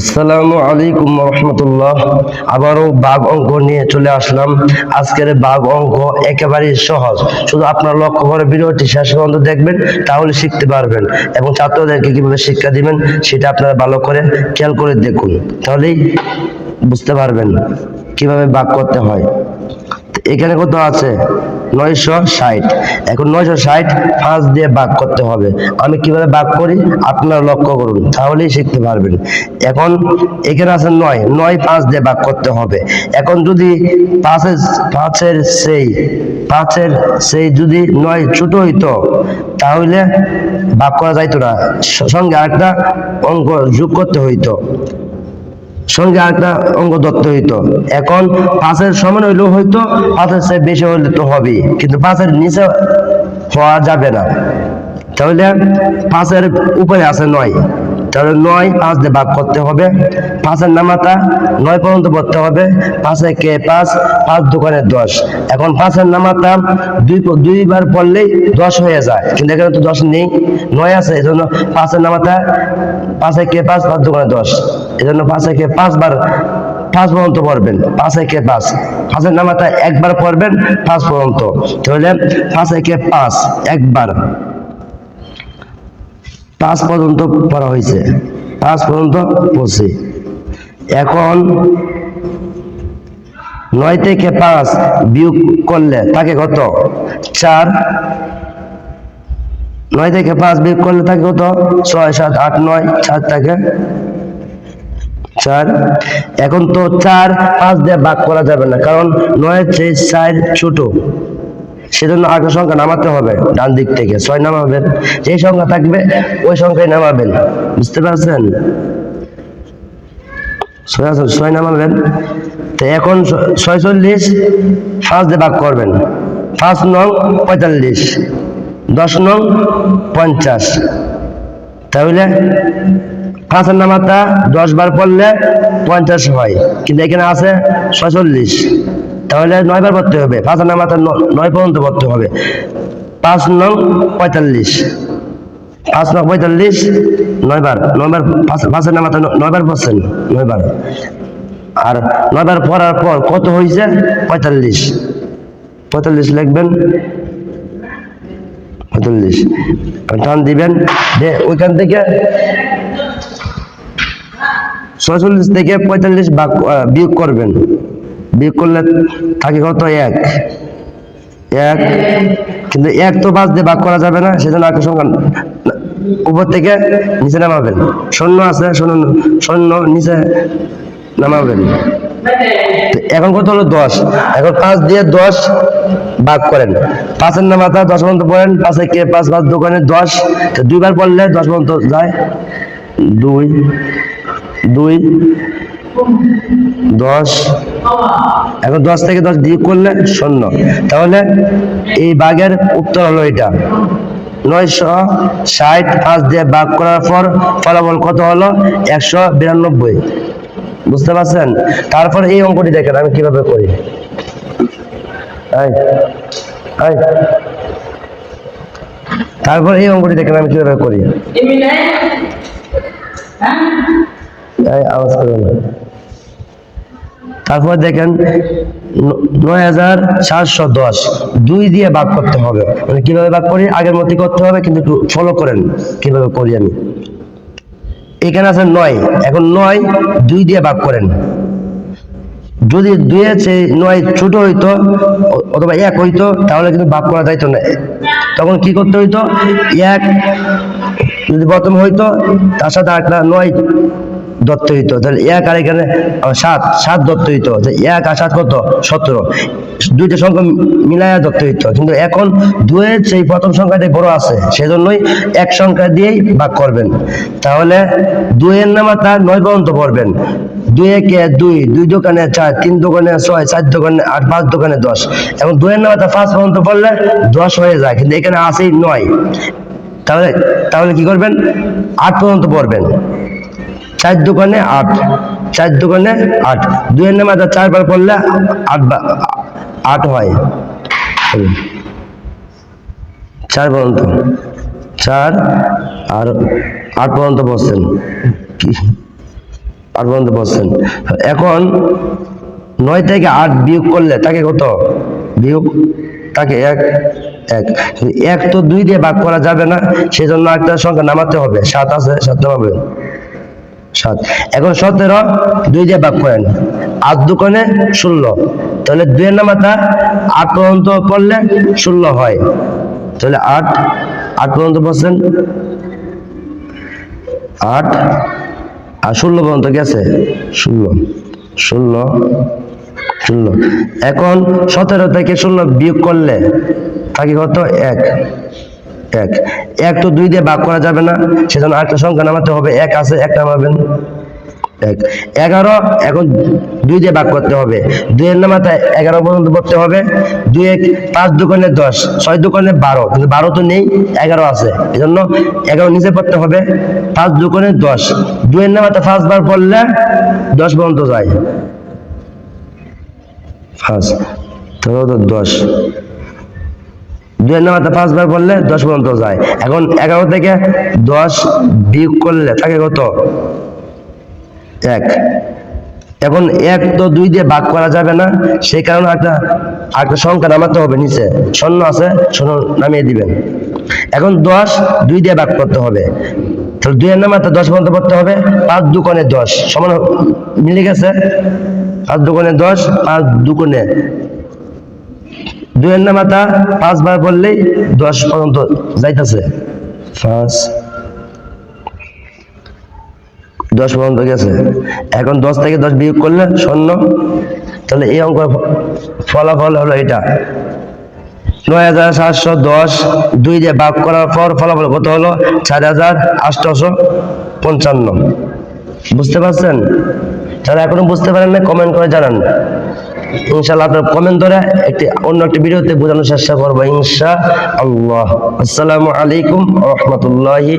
আসসালামু আলাইকুম রহমতুল্লাহ। আবারও বাঘ অঙ্ক নিয়ে চলে আসলাম। আজকের বাঘ অঙ্ক একেবারেই সহজ। শুধু আপনার লক্ষ্য করে ভিডিওটি শেষ পর্যন্ত দেখবেন, তাহলে শিখতে পারবেন এবং ছাত্রদেরকে কীভাবে শিক্ষা দিবেন, সেটা আপনারা ভালো করে খেয়াল করে দেখুন। তাহলেই বুঝতে পারবেন কীভাবে বাঘ করতে হয়। এখানে কত আছে? নয়শো ষাট। এখন নয়শো ষাট পাঁচ দিয়ে ভাগ করতে হবে। আমি কীভাবে ভাগ করি? আপনারা লক্ষ্য করুন, তাহলেই শিখতে পারবেন। এখন এখানে আছে নয় নয় পাঁচ দিয়ে ভাগ করতে হবে। এখন যদি পাঁচের পাঁচের সেই পাঁচের সেই যদি নয় ছোট হইতো, তাহলে ভাগ করা যাইতো না। সঙ্গে আরেকটা অঙ্ক যোগ করতে হইতো। সঙ্গে আরেকটা অঙ্গ দত্ত হইতো। এখন পাঁচের সমান হইলেও হইতো, পাঁচের চেয়ে বেশি হইলে তো হবে কিন্তু পাঁচের নিচে হওয়া যাবে না। তাহলে পাঁচের উপরে আছে নয়। তাহলে নয়, পাঁচ দিয়ে ভাগ করতে হবে। পাঁচের নামাতা নয় পর্যন্ত পড়তে হবে। পাঁচে কে পাঁচ? পাঁচ দোকানে দশ। এখন পাঁচের নামাতা দুই দুইবার পড়লেই দশ হয়ে যায়। কিন্তু এখানে তো দশ নেই। নয় আছে এই জন্য পাঁচের নামাতা পাঁচে কে পাঁচ পাঁচ দোকানে দশ। এই জন্য পাঁচে কে পাঁচবার পাঁচ পর্যন্ত পড়বেন। পাঁচে কে পাঁচ? পাঁচের নামাতা একবার পড়বেন, পাঁচ পর্যন্ত। তাহলে পাঁচে কে পাঁচ? একবার। পাঁচ পর্যন্ত পড়া হয়েছে। পাঁচ পর্যন্ত পড়ছে। এখন নয় থেকে পাঁচ বিয়োগ করলে তাকে কত? চার। নয় থেকে পাঁচ বিয়োগ করলে তাকে কত? ছয়, সাত, আট, নয়, চার থাকে চার। এখন তো চার, পাঁচ দিয়ে ভাগ করা যাবে না, কারণ নয়ের চেয়ে চার ছোট। সেজন্য আগের সংখ্যা নামাতে হবে, ডান দিক থেকে। ছয় নামাবেন। যে সংখ্যা থাকবে, ওই সংখ্যায় নামাবেন। বুঝতে পারছেন? ছয় নামাবেন। তো এখন ছয়চল্লিশ, পাঁচ দিয়ে ভাগ করবেন। পাঁচ নং পঁয়তাল্লিশ, দশ নং পঞ্চাশ। তাহলে পাঁচের নামাতা দশ বার পড়লে পঞ্চাশ হয়। কিন্তু এখানে আছে ছয়চল্লিশ। তাহলে নয় বার পড়তে হবে। পাঁচের নামাতা ন- নয় পর্যন্ত পড়তে হবে। পাঁচ নং পঁয়তাল্লিশ। পাঁচ নং পঁয়তাল্লিশ, নয় বার। নয় বার পাঁচ- পাঁচের নামাতা ন- নয় বার পড়ছেন, নয় বার। আর নয় বার পড়ার পর কত হয়েছে পঁয়তাল্লিশ। পঁয়তাল্লিশ লিখবেন। পঁয়তাল্লিশ। টান দিবেন। ওইখান থেকে ছয়চল্লিশ থেকে পঁয়তাল্লিশ ভাগ বিয়োগ করবেন। বিয়োগ করলে থাকে কত? এক। এক। কিন্তু এক তো বাদ দিয়ে ভাগ করা যাবে না, সেজন্য একটা সংখ্যা উপর থেকে নিচে নামাবেন। শূন্য আছে, শূন্য শূন্য নিচে নামাবেন। এখন কত হলো? দশ। এখন পাঁচ দিয়ে দশ ভাগ করেন। পাঁচের নামাতা দশ পর্যন্ত পড়েন, পাঁচে কে পাঁচ পাঁচ দোকানে দশ দুইবার পড়লে দশ পর্যন্ত যায় দুই। দুই, দশ, এখন দশ থেকে দশ বিয়োগ করলে শূন্য। তাহলে এই বাঘের উত্তর হলো এটা। নয়শো ষাট পাঁচ দিয়ে ভাগ করার পর ফলাফল কত হলো? একশো বিরানব্বই। বুঝতে পারছেন? তারপর এই অঙ্কটি দেখেন, আমি কীভাবে করি। তারপর এই অঙ্কটি দেখেন, আমি কীভাবে করি। আওয়াজ করবেন না। তারপর দেখেন নয় হাজার চারশো দশ, দুই দিয়ে ভাগ করতে হবে। মানে কীভাবে ভাগ করি? আগের মধ্যে করতে হবে, কিন্তু একটু ফলো করেন, কীভাবে করি আমি। এখানে আছে নয়, এখন নয়, দুই দিয়ে ভাগ করেন। যদি দুইয়ের চেয়ে নয় ছোট হইতো, অথবা এক হইতো, তাহলে কিন্তু ভাগ করা যাইতো না। তখন কি করতে হইতো? এক যদি প্রথম হইতো, তার সাথে আরেকটা নয় দত্ত হইতো তাহলে এক আর এখানে সাত সাত দত্ত হইতো এক আর সাত কত? সতেরো। দুইটা সংখ্যা মিলাইয়া দত্ত হইতো কিন্তু এখন দুয়ের সেই প্রথম সংখ্যাটাই বড় আছে, সেজন্যই এক সংখ্যা দিয়েই ভাগ করবেন। তাহলে দুইয়ের নামাতা নয় পর্যন্ত পড়বেন। দুই একে দুই দুই দোকানে চার, তিন দোকানে ছয়, চার দোকানে আট, পাঁচ দোকানে দশ। এবং দুয়ের দুইয়ের নামাতা পাঁচ পর্যন্ত পড়লে দশ হয়ে যায়, কিন্তু এখানে আসেই নয়। তাহলে তাহলে কি করবেন? আট পর্যন্ত পড়বেন। চার দোকানে আট, চার দোকানে আট। দুইয়ের নামে চারবার পড়লে আট আট হয়। চার পর্যন্ত। চার আর আট পর্যন্ত বসছেন। আট পর্যন্ত বলছেন এখন নয় থেকে আট বিয়োগ করলে তাকে কত? বিয়োগ তাকে এক এক। এক তো দুই দিয়ে ভাগ করা যাবে না সেই জন্য একটা সংখ্যা নামাতে হবে। সাত আছে, সাত নামাবে। সাত। এখন সতেরো, দুই দিয়ে ভাগ করেন। আট দোকানে ষোলো। তাহলে দুইয়ের নামাতা আট পর্যন্ত পড়লে ষোলো হয়। তাহলে আট আট পর্যন্ত বলছেন আট, আর ষোলো পর্যন্ত গেছে ষোলো ষোলো ষোলো। এখন সতেরো থেকে ষোলো বিয়োগ করলে থাকে কত? এক। এক। এক তো দুই দিয়ে ভাগ করা যাবে না, সেজন্য আরেকটা সংখ্যা নামাতে হবে। এক আছে, এক নামাবেন। এক। এগারো, এখন দুই দিয়ে ভাগ করতে হবে। দুইয়ের নামাতে এগারো পর্যন্ত পড়তে হবে। দুই এক পাঁচ দোকানে দশ, ছয় দোকানে বারো, কিন্তু বারো তো নেই, এগারো আছে। এই জন্য এগারো নিচে পড়তে হবে। পাঁচ দোকানে দশ। দুইয়ের নামাতে ফার্স্ট বার পড়লে দশ পর্যন্ত যায়। ফার্স্ট ধরো তো দশ। দুইয়ের নামাতে পাঁচবার পড়লে দশ পর্যন্ত যায়। এখন এগারো থেকে দশ বিয়োগ করলে থাকে কত? এক। এখন এক তো দুই দিয়ে ভাগ করা যাবে না সেই কারণে একটা একটা সংখ্যা নামাতে হবে নিচে। শূন্য আছে, শূন্য নামিয়ে দিবেন। এখন দশ, দুই দিয়ে ভাগ করতে হবে। তাহলে দুইয়ের নামাতে দশ পর্যন্ত পড়তে হবে, পাঁচ দুকোণে দশ। সমান মিলে গেছে? পাঁচ দুকোণে দশ, পাঁচ দুকোণে দুইয়ের নামাতা পাঁচবার বললেই দশ পর্যন্ত যাইতেছে। পাঁচ, দশ পর্যন্ত গেছে। এখন দশ থেকে দশ বিয়োগ করলে শূন্য। তাহলে এই অঙ্ক ফলাফল হলো এটা। নয় হাজার সাতশো দশ, দুই দিয়ে ভাগ করার পর ফলাফল কত হলো? চার হাজার আটশোশো পঞ্চান্ন। বুঝতে পারছেন? যারা এখনও বুঝতে পারেন না কমেন্ট করে জানান। ইনশাল্লাহ আপনার কমেন্ট ধরে একটি অন্য একটি ভিডিওতে বোঝানোর চেষ্টা করব ইনশা আল্লাহ আসসালামু আলাইকুম রহমতুল্লাহি